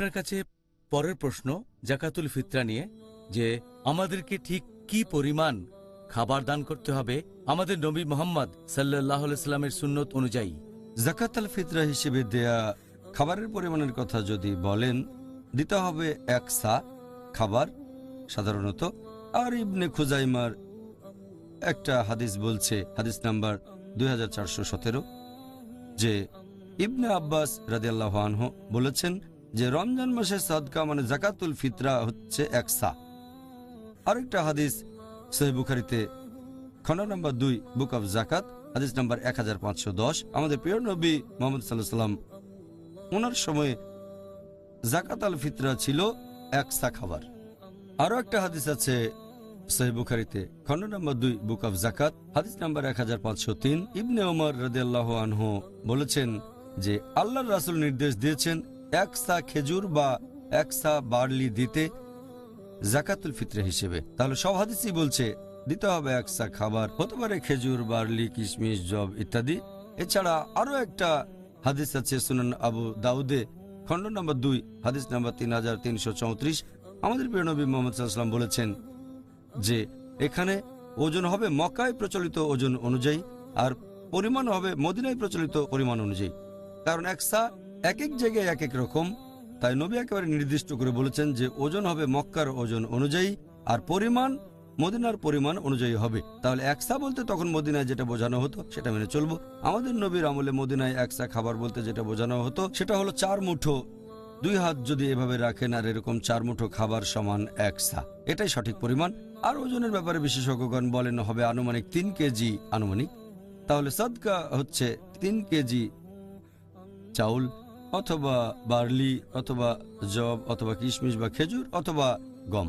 আপনার কাছে পরের প্রশ্ন জাকাতুল ফিতরা নিয়ে, যে আমাদেরকে ঠিক কি পরিমাণ খাবার দান করতে হবে আমাদের নবী মোহাম্মদ সাল্লাহ সাল্লামের সুন্নত অনুযায়ী? জাকাত আল ফিতরা হিসেবে দেয়া খাবারের পরিমাণের কথা যদি বলেন, দিতে হবে এক সা খাবার সাধারণত। আর ইবনে খুজাইমার একটা হাদিস বলছে, হাদিস নাম্বার দুই হাজার চারশো সতেরো, যে ইবনে আব্বাস রাদিয়াল্লাহু আনহু বলেছেন যে রমজান মাসের সাদকা মানে জাকাতুল ফিতরা হচ্ছে এক সা। আরেকটা হাদিস বুখারিতে, খন্ড নাম্বার দুই, বুক অফ জাকাত, হাদিস নাম্বার এক আমাদের প্রিয় নবী মোহাম্মদ সাল্লাহ সাল্লাম ওনার সময়ে জাকাত আল ফিতরা ছিল এক সা খাবার। আরও একটা হাদিস আছে বুখারিতে, খন্ড নম্বর দুই, বুক অফ জাকাত, হাদিস নাম্বার এক হাজার পাঁচশো তিন। ইবনে ওমর রদিয়াল্লাহ আনহু বলেছেন যে, আল্লাহর রাসুল নির্দেশ দিয়েছেন এক সা খেজুর বা এক সা বার্লি দিতে জাকাতুল ফিতরে হিসেবে। তাহলে সব হাদিসই বলছে, দিতে হবে এক সা খাবার, হতে পারে খেজুর, বার্লি, কিশমিশ, জব ইত্যাদি। এছাড়া আরও একটা হাদিস আছে সুনান আবু দাউদে, খণ্ড নম্বর দুই, হাদিস নম্বর তিন হাজার তিনশো চৌত্রিশ। আমাদের প্রিয় নবী মোহাম্মদ সাল্লাম বলেছেন যে, এখানে ওজন হবে মকায় প্রচলিত ওজন অনুযায়ী, আর পরিমাণ হবে মদিনায় প্রচলিত পরিমাণ অনুযায়ী। কারণ একসা এক এক জায়গায় এক এক রকম। তাই নবী একেবারে নির্দিষ্ট করে বলেছেন যে ওজন হবে মক্কার ওজন অনুযায়ী আর পরিমাণ মদিনার পরিমাণ অনুযায়ী হবে। তাহলে একসা বলতে তখন মদিনায় যেটা বোঝানো হতো সেটা মেনে চলবো। আমাদের নবীর আমলে মদিনায় একসা খাবার বলতে যেটা বোঝানো হতো সেটা হলো চার মুঠো। দুই হাত যদি এভাবে রাখেন আর এরকম চার মুঠো খাবার সমান একসা। এটাই সঠিক পরিমাণ। আর ওজনের ব্যাপারে বিশেষজ্ঞগণ বলেন হবে আনুমানিক তিন কেজি আনুমানিক। তাহলে সদকা হচ্ছে তিন কেজি চাউল। অথবা বার্লি অথবা জব অথবা কিশমিশ বা খেজুর অথবা গম।